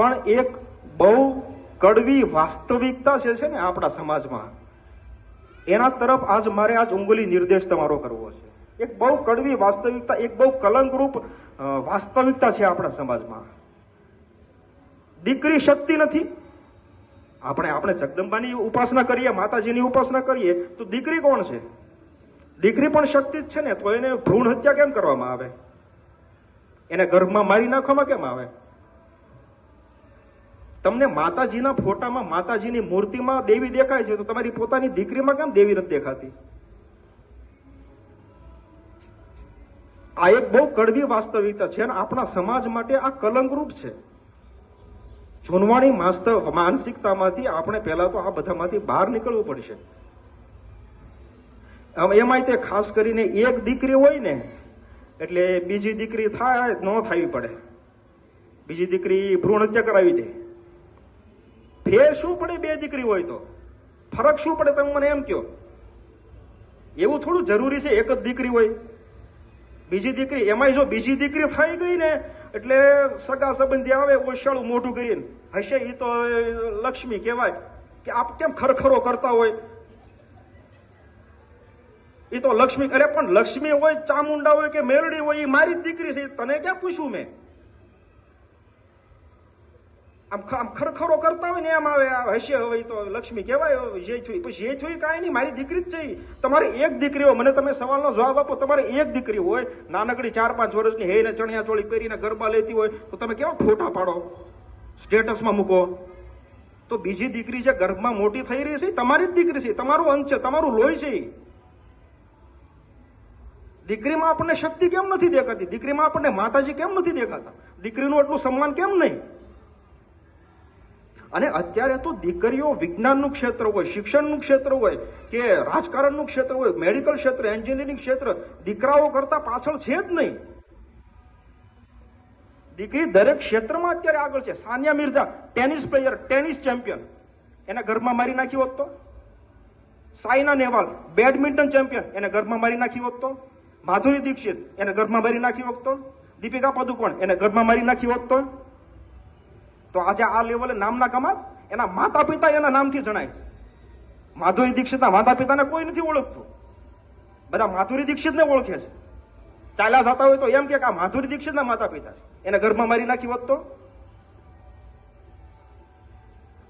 પણ એક બહુ કડવી વાસ્તવિકતા જે છે ને આપણા સમાજમાં, એના તરફ આજ મારે આજ ઉંગલી નિર્દેશ તમારો કરવો છે. એક બહુ કડવી વાસ્તવિકતા, એક બહુ કલંકરૂપ વાસ્તવિકતા છે આપણા સમાજમાં. દીકરી શક્તિ નથી. આપણે આપણે જગદંબાની ઉપાસના કરીએ, માતાજીની ઉપાસના કરીએ, તો દીકરી કોણ છે? દીકરી પણ શક્તિ જ છે ને, તો એને ભ્રૂણ હત્યા કેમ કરવામાં આવે? એને ગર્ભમાં મારી નાખવામાં કેમ આવે? તમને માતાજીના ફોટામાં, માતાજીની મૂર્તિમાં દેવી દેખાય છે, તો તમારી પોતાની દીકરીમાં કેમ દેવી નથી દેખાતી? આ એક બહુ કડવી વાસ્તવિકતા છે અને આપણા સમાજ માટે આ કલંકરૂપ છે. જૂનવાણી માસ્તવ માનસિકતામાંથી આપણે પહેલા તો આ બધામાંથી બહાર નીકળવું પડશે. એમાં તે ખાસ કરીને એક દીકરી હોય ને, એટલે બીજી દીકરી થાય, ન થવી પડે. બીજી દીકરી ભ્રૂણ હત્યા કરાવી દે. ફેર શું પડે બે દીકરી હોય તો? ફરક શું પડે તમે મને એમ કહો. એવું થોડું જરૂરી છે, એક જ દીકરી હોય. બીજી દીકરી, એમાંય જો બીજી દીકરી થઈ ગઈ ને, એટલે સગા સંબંધી આવે ઓશાળું મોઢું કરીને. હશે એ તો લક્ષ્મી કહેવાય કે આપ કેમ ખરખરો કરતા હોય? એ તો લક્ષ્મી અરે પણ લક્ષ્મી હોય, ચામુંડા હોય કે મેરડી હોય એ મારી જ દીકરી છે. તને ક્યાં પૂછ્યું મેં? આમ આમ ખરખરો કરતા હોય ને એમ આવે હશે હવે તો લક્ષ્મી કહેવાય, હવે જે થયું પછી જે થયું કાંઈ નહીં, મારી દીકરી જ છે તમારી એક દીકરી હોય, મને તમે સવાલનો જવાબ આપો, તમારે એક દીકરી હોય, નાનકડી ચાર પાંચ વર્ષની હેને ચણિયા ચોળી પહેરીને ગરબા લેતી હોય, તો તમે કેવા ફોટા પાડો? સ્ટેટસમાં મૂકો. તો બીજી દીકરી જે ગર્ભમાં મોટી થઈ રહી છે તમારી જ દીકરી છે તમારું અંગ છે, તમારું લોહી છે દીકરીમાં આપણને શક્તિ કેમ નથી દેખાતી? દીકરીમાં આપણને માતાજી કેમ નથી દેખાતા? દીકરીનું એટલું સન્માન કેમ નહીં? અને અત્યારે તો દીકરીઓ વિજ્ઞાનનું ક્ષેત્ર હોય, શિક્ષણનું ક્ષેત્ર હોય, કે રાજકારણનું ક્ષેત્ર હોય, મેડિકલ ક્ષેત્ર, એન્જિનિયરિંગ ક્ષેત્ર, દીકરાઓ કરતા પાછળ છે જ નહીં. દીકરી દરેક ક્ષેત્રમાં અત્યારે આગળ છે. Sania Mirza, tennis player, tennis champion. એના ઘરમાં મારી નાખી હોત તો? સાયના નેહવાલ, બેડમિન્ટન ચેમ્પિયન, એને ઘરમાં મારી નાખી હોત તો? માધુરી દીક્ષિત, એને ઘરમાં મારી નાખી હોત તો? દીપિકા પદુકોણ, એને ઘરમાં મારી નાખી હોત તો? તો આજે આ લેવલે નામના કમાત એના માતા પિતા એના નામથી જણાય છે. માધુરી દીક્ષિતના માતા પિતાને કોઈ નથી ઓળખતું. બધા માધુરી દીક્ષિતને ઓળખે છે. ચાલ્યા જતા હોય તો એમ કે આ માધુરી દીક્ષિતના માતા પિતા છે. એને ઘરમાં મારી નાખી હોત તો?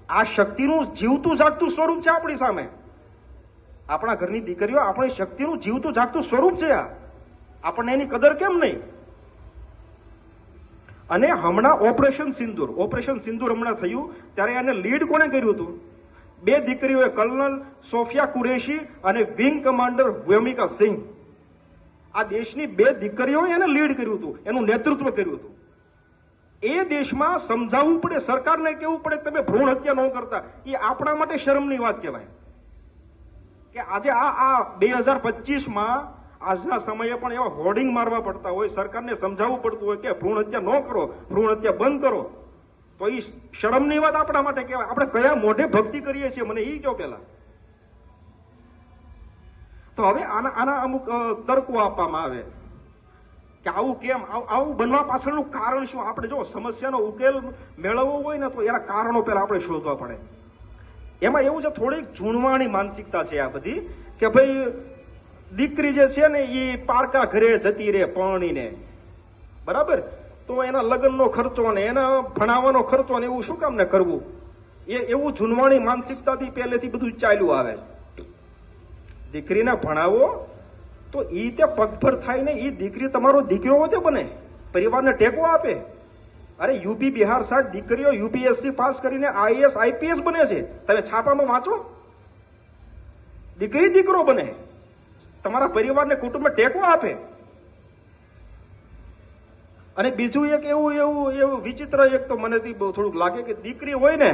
આ શક્તિનું જીવતું જાગતું સ્વરૂપ છે આપણી સામે. આપણા ઘરની દીકરીઓ આપણી શક્તિનું જીવતું જાગતું સ્વરૂપ છે આ. આપણને એની કદર કેમ નહીં? અને હમણાં ઓપરેશન સિંદૂર ઓપરેશન સિંદૂર હમણાં થયું, ત્યારે એને લીડ કોણે કર્યું હતું? બે દીકરીઓએ કર્નલ સોફિયા કુરેશી અને વિંગ કમાન્ડર વ્યોમિકા સિંહ આ દેશની બે દીકરીઓએ એને લીડ કર્યું હતું, એનું નેતૃત્વ કર્યું હતું. એ દેશમાં સમજાવવું પડે, સરકારને કેવું પડે તમે ભ્રૂણ હત્યા ન કરતા. એ આપણા માટે શરમની વાત કહેવાય. કે આજે આ આ બે હજાર પચીસમાં આજના સમયે પણ એવા હોર્ડિંગ મારવા પડતા હોય, સરકારને સમજાવવું પડતું હોય કે ભ્રૂણ હત્યા ન કરો ભ્રૂણ હત્યા બંધ કરો. તો એ શરમની વાત આપણા માટે કહેવાય. આપણે કયા મોઢે ભક્તિ કરીએ છીએ? મને એ જો પેલા તો હવે આના આના અમુક તર્કો આપવામાં આવે. કે આવું કેમ? આવું બનવા પાછળનું કારણ શું? આપણે જો સમસ્યાનો ઉકેલ મેળવવો હોય ને તો એના કારણો પહેલા આપણે શોધવા પડે. એમાં એવું છે, થોડીક જૂનવાણી માનસિકતા છે આ બધી, કે ભાઈ દીકરી જે છે ને એ પારકા ઘરે જતી રહે પરણીને બરાબર? તો એના લગ્નનો ખર્ચો ને એના ભણાવવાનો ખર્ચો ને એવું શું કામ ને કરવું? એ એવું જૂનવાણી માનસિકતાથી પહેલેથી બધું ચાલ્યું આવે. દીકરીને ભણાવો, તો ઈ તે પગભર થાય ને એ દીકરી તમારો દીકરો હોતે બને. પરિવારને ટેકો આપે. અરે યુપી, બિહાર સાઈડ દીકરીઓ યુપીએસસી પાસ કરીને આઈએસ, આઈપીએસ બને છે. તમે છાપામાં વાંચો? દીકરી, દીકરો બને. તમારા પરિવારને કુટુંબને ટેકો આપે. અને બીજું એક એવું એવું એવું વિચિત્ર એક તો મને થોડુંક લાગે કે દીકરી હોય ને,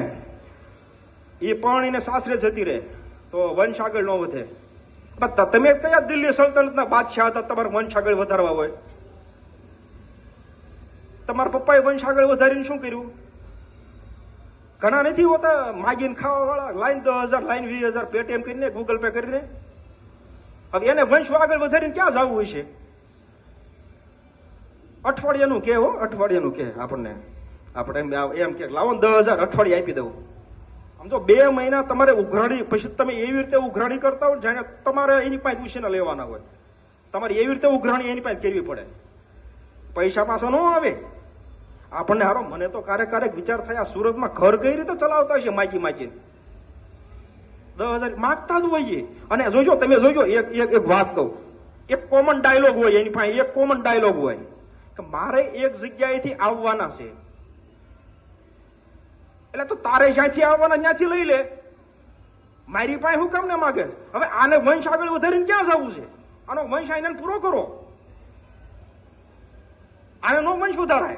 એ પણ એને સાસરે જતી રહે, તો વંશ આગળ ન વધે. પણ તમે કયા દિલ્હી સલ્તનતના બાદશાહ હતા? તમારે વંશ આગળ વધારવા હોય. તમારા પપ્પાએ વંશ આગળ વધારીને શું કર્યું? ઘણા નથી હોતા? માગીને ખાવા વાળા લાઈન દસ હજાર, લાઈન વીસ હજાર પેટીએમ કરીને ગૂગલ પે કરીને હવે એને વંશ આગળ વધારીને ક્યાં જવું હોય છે? અઠવાડિયાનું કે હો, અઠવાડિયાનું કે આપણને. આપણે એમ એમ કે, લાવો દસ હજાર અઠવાડિયે આપી દઉં. આમ જો બે મહિના તમારે ઉઘરાણી પછી તમે એવી રીતે ઉઘરાણી કરતા હોય જાણે તમારે એની પાસે ઉછીના લેવાના હોય. તમારે એવી રીતે ઉઘરાણી એની પાસે કરવી પડે. પૈસા પાછા ન આવે. આપણને હારો, મને તો ક્યારેક ક્યારેક વિચાર થાય આ સુરતમાં ઘર કઈ રીતે ચલાવતા હશે? માગી માગીને દસ હજાર માગતા જ હોઈએ. અને જોજો, તમે જોજો, એક એક એક વાત કહું. એક કોમન ડાયલોગ હોય એની પાસે, એક કોમન ડાયલોગ હોય. કે મારે એક જગ્યાએથી આવવાના છે. એટલે તો તારે જ્યાંથી આવવાના, ત્યાંથી લઈ લે. મારી પાસે હું કેમ ને માગે હવે આને વંશ આગળ વધારીને ક્યાં જવું છે? આનો વંશ આઈને પૂરો કરો. આને નો વંશ વધારાય.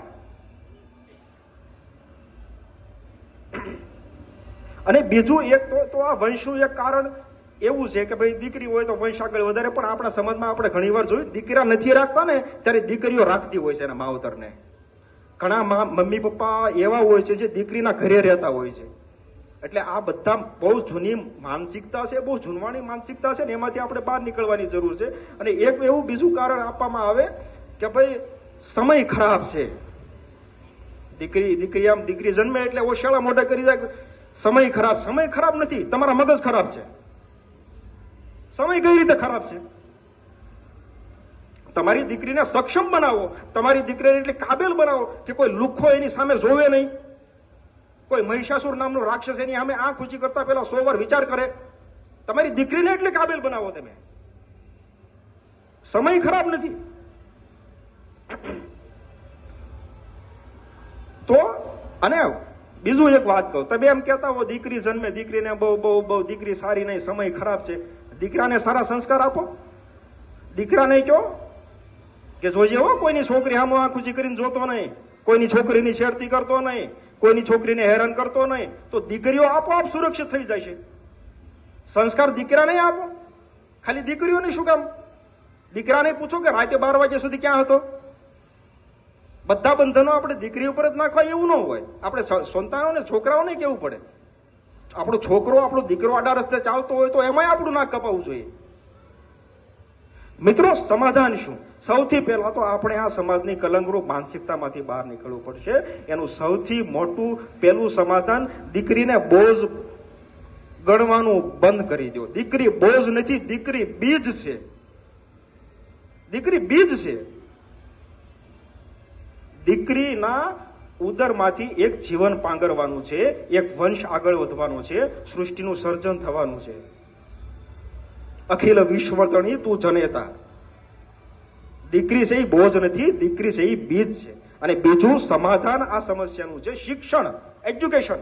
અને બીજું એક તો તો આ વંશનું એક કારણ એવું છે કે ભાઈ દીકરી હોય તો વંશ આગળ વધારે, પણ આપણા સમાજમાં આપણે ઘણીવાર જોયું, દીકરા નથી રાખતા ને ત્યારે દીકરીઓ રાખતી હોય છે એના માવતરને. ઘણા મમ્મી પપ્પા એવા હોય છે જે દીકરીના ઘરે રહેતા હોય છે. એટલે આ બધા બહુ જૂની માનસિકતા છે, બહુ જૂનવાણી માનસિકતા છે ને એમાંથી આપણે બહાર નીકળવાની જરૂર છે. અને એક એવું બીજું કારણ આપવામાં આવે કે ભાઈ સમય ખરાબ છે. દીકરી દીકરી આમ દીકરી જન્મે એટલે ઓશાળા મોઢે કરી જાય સમય ખરાબ સમય ખરાબ નથી, તમારા મગજ ખરાબ છે. સમય કઈ રીતે ખરાબ છે? તમારી દીકરીને સક્ષમ બનાવો. તમારી દીકરીને એટલે કાબેલ બનાવો કે કોઈ લુખ્ખો એની સામે જોવે નહીં. કોઈ મહિષાસુર નામનો રાક્ષસ એની સામે આંખ ઊંચી કરતા પહેલા સો વાર વિચાર કરે. તમારી દીકરીને એટલે કાબેલ બનાવો તમે. સમય ખરાબ નથી. તો, અને બીજું એક વાત કહું. તમે એમ કહેતા હો, દીકરી જન્મે, દીકરીને બહુ બહુ બહુ, દીકરી સારી નહીં, સમય ખરાબ છે. દીકરાને સારા સંસ્કાર આપો. દીકરાને કહો કે જોઈએ હો, કોઈની છોકરી આમ આખું કરીને જોતો નહીં, કોઈની છોકરીની છેડતી કરતો નહીં, કોઈની છોકરીને હેરાન કરતો નહીં. તો દીકરીઓ આપોઆપ સુરક્ષિત થઈ જાય છે સંસ્કાર દીકરાને આપો. ખાલી દીકરીઓને શું કામ? દીકરાને પૂછો કે, રાતે બાર વાગ્યા સુધી ક્યાં હતો? બધા બંધનો આપણે દીકરી ઉપર જ નાખવા એવું ન હોય. આપણે સંતાનોને છોકરાઓને કેવું પડે? આપણો છોકરો, આપણો દીકરો આડા રસ્તે ચાલતો હોય તો એમાંય આપણું નાક કપાવવું જોઈએ. મિત્રો, સમાધાન શું? સૌથી પહેલા તો આપણે આ સમાજની કલંકરૂપ માનસિકતામાંથી બહાર નીકળવું પડશે. એનું સૌથી મોટું પહેલું સમાધાન દીકરીને બોજ ગણવાનું બંધ કરી દો. દીકરી બોજ નથી, દીકરી બીજ છે. દીકરી બીજ છે. દીકરીના ઉદરમાંથી એક જીવન પાંગરવાનું છે, એક વંશ આગળ વધવાનો છે, સૃષ્ટિનું સર્જન થવાનું છે. અખિલ વિશ્વતણી તું જનેતા. દીકરી છે એ બોજ નથી, દીકરી છે એ બીજ છે. અને બીજું સમાધાન આ સમસ્યાનું છે, શિક્ષણ, એજ્યુકેશન.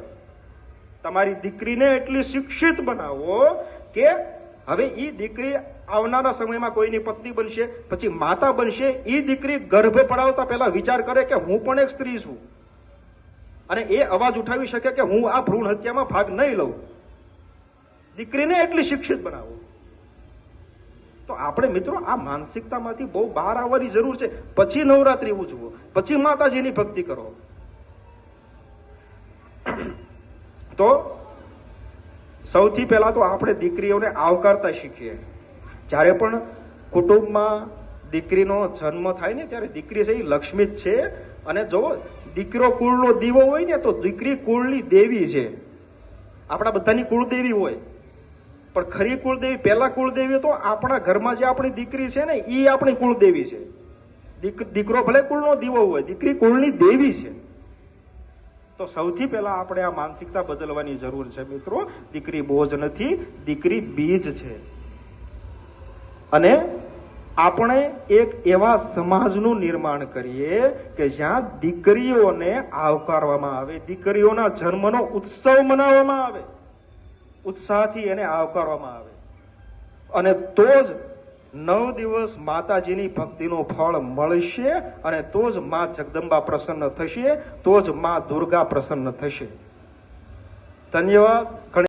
તમારી દીકરીને એટલી શિક્ષિત બનાવો કે હવે એ દીકરી આવનારા સમયમાં કોઈની પત્ની બનશે, પછી માતા બનશે એ દીકરી ગર્ભે પડાવતા પહેલા વિચાર કરે કે હું પણ એક સ્ત્રી છું. અને એ અવાજ ઉઠાવી શકે કે હું આ ભ્રૂણ હત્યામાં ભાગ નહીં લઉં. દીકરીને એટલી શિક્ષિત બનાવો. તો આપણે મિત્રો આ માનસિકતામાંથી બહુ બહાર આવવાની જરૂર છે. પછી નવરાત્રી ઉજવો, પછી માતાજીની ભક્તિ કરો. તો સૌથી પહેલા તો આપણે દીકરીઓને આવકારતા શીખીએ. જ્યારે પણ કુટુંબમાં દીકરીનો જન્મ થાય ને, ત્યારે દીકરી છે એ લક્ષ્મી જ છે. અને જો દીકરો કુળનો દીવો હોય ને, તો દીકરી કુળની દેવી છે. આપણા બધાની કુળદેવી હોય. પણ ખરી કુળદેવી, પહેલા કુળદેવી તો આપણા ઘરમાં જે આપણી દીકરી છે ને એ આપણી કુળદેવી છે. દીક- દીકરો ભલે કુળનો દીવો હોય, દીકરી કુળની દેવી છે. તો સૌથી પહેલા આપણે આ માનસિકતા બદલવાની જરૂર છે મિત્રો. દીકરી બોજ નથી, દીકરી બીજ છે. અને આપણે એક એવા સમાજનું નિર્માણ કરીએ કે જ્યાં દીકરીઓને આવકારવામાં આવે, દીકરીઓના જન્મનો ઉત્સવ મનાવવામાં આવે, ઉત્સાહથી એને આવકારવામાં આવે. અને તો જ નવ દિવસ માતાજીની ભક્તિનું ફળ મળશે અને તો જ માં જગદંબા પ્રસન્ન થશે, તો જ માં દુર્ગા પ્રસન્ન થશે. ધન્યવાદ.